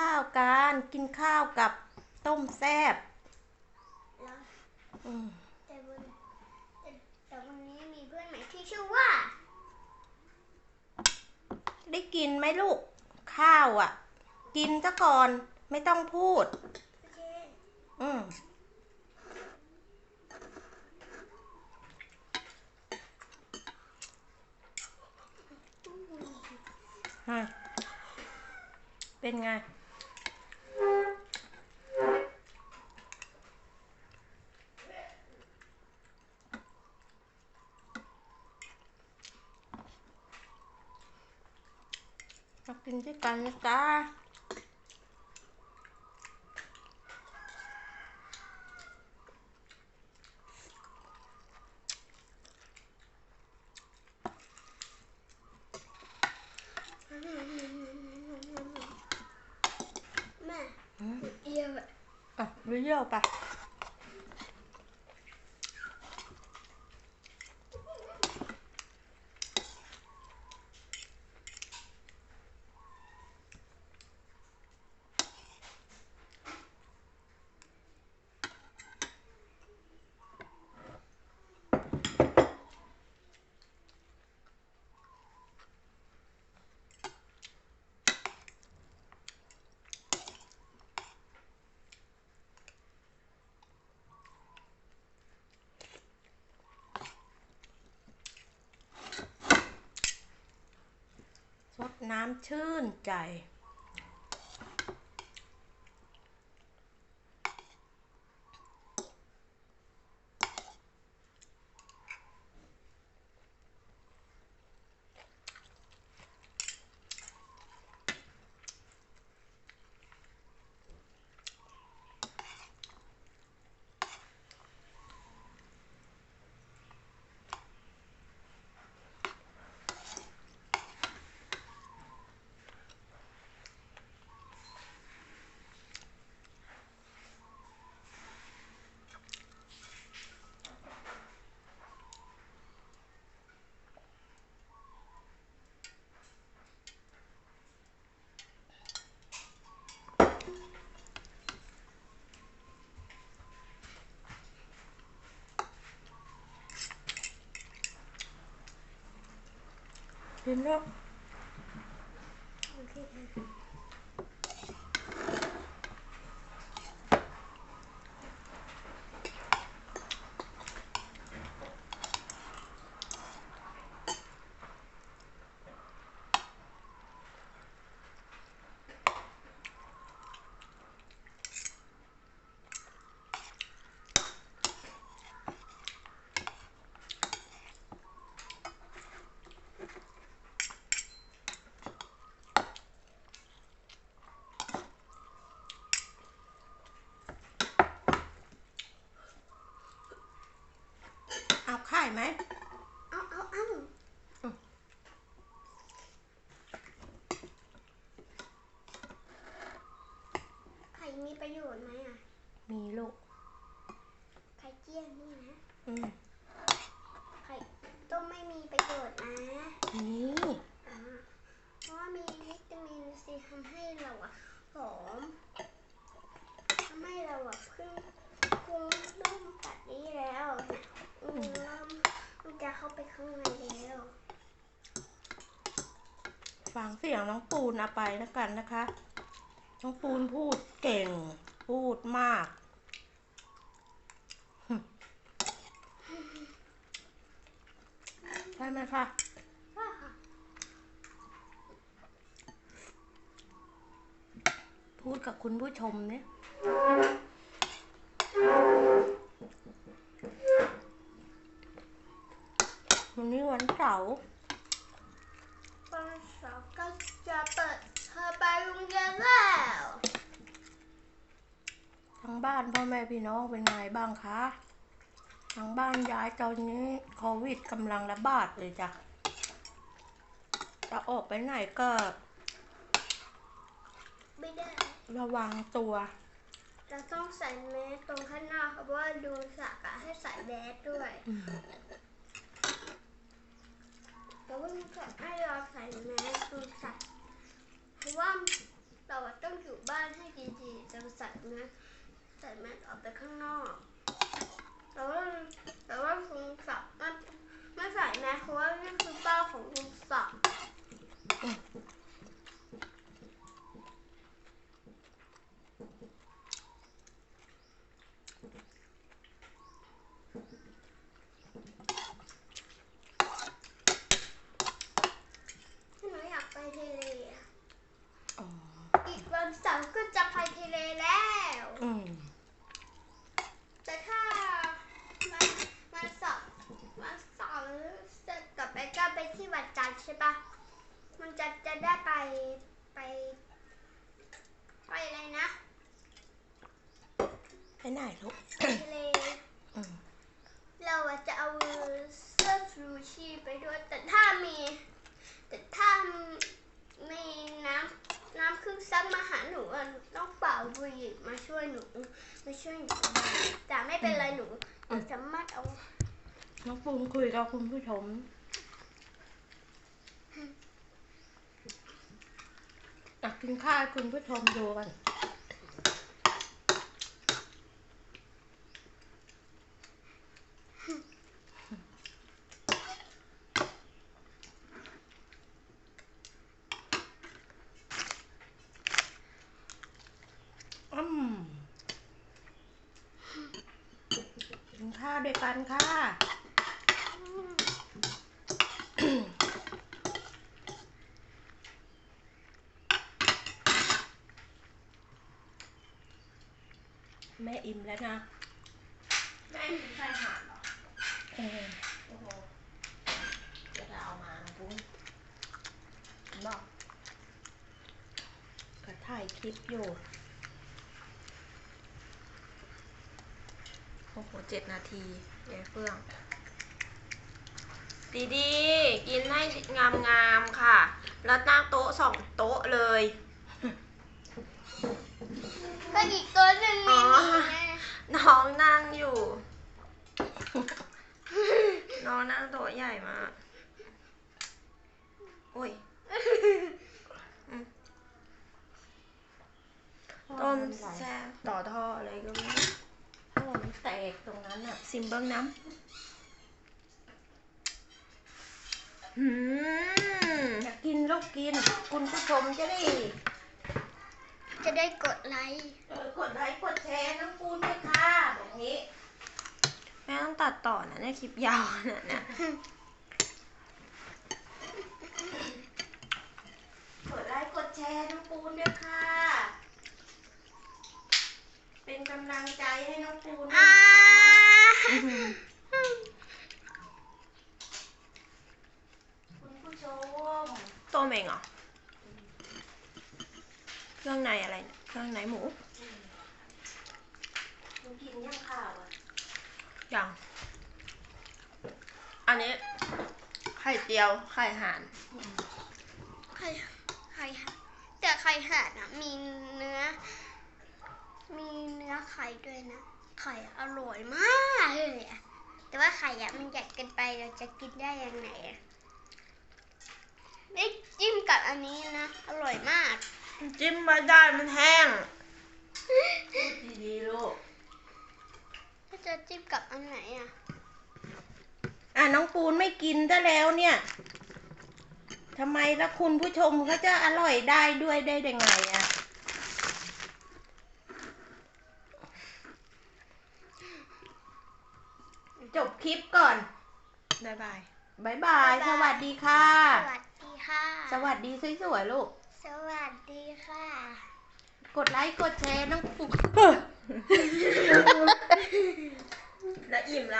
ข้าวกันกินข้าวกับต้มแซบแล้วอืมแต่วันแต่แต่วันนี้มีเพื่อนใหม่ที่ชื่อว่า ได้กินไหมลูก ข้าวอะ กินซะก่อนไม่ต้องพูดโอเคอืมฮะเป็นไง กินด้วยกันนะจ๊ะแม่อืมเอียวอะอะไปเยี่ยวไป น้ำชื่นใจ เห็น ไข่ไหมเอาเอาเอาอืมไข่มีประโยชน์ไหมอะ มีลูก ไข่เจียวนี่นะ อืมไข่ต้มไม่มีประโยชน์นะนี่อ่าเพราะว่ามีวิตามินซีทำให้เราอะหอมทำให้เราอะเพิ่งพุงนุ่มปัดนี้แล้วเนี่ยอืมเริ่ มันจะเข้าไปข้างในแล้วฟังเสียงน้องปูนเอาไปแล้วกันนะคะ น้องปูนพูดเก่ง พูดมาก ใช่ไหมคะว่ค่ะพูดกับคุณผู้ชมเนี่ย เสาร์วันเสาร์ก็จะเปิดเธอไปโรงเรียนแล้วทางบ้านพ่อแม่พี่น้องเป็นไงบ้างคะทางบ้านย้ายตอนนี้โควิดกำลังระบาดเลยจ้ะจะออกไปไหนก็ ไม่ได้ ระวังตัว เราต้องใส่แมสตรงข้างหน้าเพราะว่าดูสากะให้ใส่แมสด้วย อืมแต่ว่ามัน จะให้เราใส่แมสดูสักเพราะว่าเราต้องอยู่บ้านให้ดีๆจะใส่แมสใส่แมสออกไปข้างนอกแต่ว่าแต่ว่าคุณศักดิ์ไม่ไม่ใส่แมสเพราะว่านี่คือป้าของคุณศักดิ์หนูอยากไปทะเลอะ อ๋อ อีกวันเสาร์ก็จะไปทะเลแล้ว อืม แต่ถ้ามันมันสอบมันสอบเสร็จกลับไปก็ไปที่วันจันทร์ใช่ปะมันจะจะได้ไปไป ไปอะไรนะ ไปไหนลูกไปทะเลอืมเราอะจะเอาเสื้อชูชีพไปด้วย แต่ถ้ามี แต่ถ้ามีน้ำน้ำครึ่งซักมาหาหนูอะหนูต้องเป่าบุหรี่มาช่วยหนูมาช่วยหนูแต่ไม่เป็นไรหนูหนูสามารถเอาน้องปูนคุยกับคุณผู้ชมอยากกินข้าวให้คุณผู้ชมดูกัน อืม กินข้าวด้วยกันค่ะแม่อิ่มแล้วนะแม่มีใครหาเหรอเออโอ้โหจะเอามานะปุ้งบอกก็ถ่ายคลิปอยู่ อ้โหเจ็ดนาทียายเฟื่อง ดีดีๆกินให้งามงามๆค่ะ แล้วตั้งโต๊ะสองโต๊ะเลย ก็อีกตัวหนึ่งอ๋มีอหมีไงน้องนั่งอยู่ น้องนั่งโต๊ะใหญ่มากโอ้ยต้มแซ่บต่อท่ออะไรก็ไม่รู้ถ้ามันแต กตรงนั้นอะซิมเบิ้งน้ำหืมอยากกินลูกกิน คุณผู้ชมจะได้ จะได้กดไลค์เออกดไลค์กดแชร์น้องปูนด้วยค่ะแบบนี้ แม่ต้องตัดต่อนะเนี่ยคลิปยาวขนาดเนี้ยกดไลค์กดแชร์น้องปูนด้วยค่ะ เป็นกำลังใจให้น้องปูนด้วยอ่าค่ะคุณผู้ชมต้มเองเหรอ เครื่องในอะไรเนี่ยเครื่องในหมูหนูกินยังข้าวอะยัง อันนี้ ไข่เจียว ไข่ห่าน ไข่ไข่ห่านแต่ไข่ห่านอะมีเนื้อ มีเนื้อไข่ด้วยนะ ไข่อร่อยมากเลยอะแต่ว่าไข่อะมันใหญ่เกินไปเราจะกินได้ยังไงอะได้จิ้มกับอันนี้นะ อร่อยมาก จิ้มไม่ได้มันแห้งพูดดีๆลูกถ้าจะจิ้มกับอันไหนอะอะน้องปูนไม่กินซะแล้วเนี่ยทำไมแล้วคุณผู้ชมเขาจะอร่อยได้ด้วยได้ยังไงอะ จบคลิปก่อนบ๊ายบายบายบาย สวัสดีค่ะ สวัสดีค่ะ สวัสดีสวยๆลูก สวัสดีค่ะกดไลค์กดแชร์น้องปูแล้วอิ่มแล้ว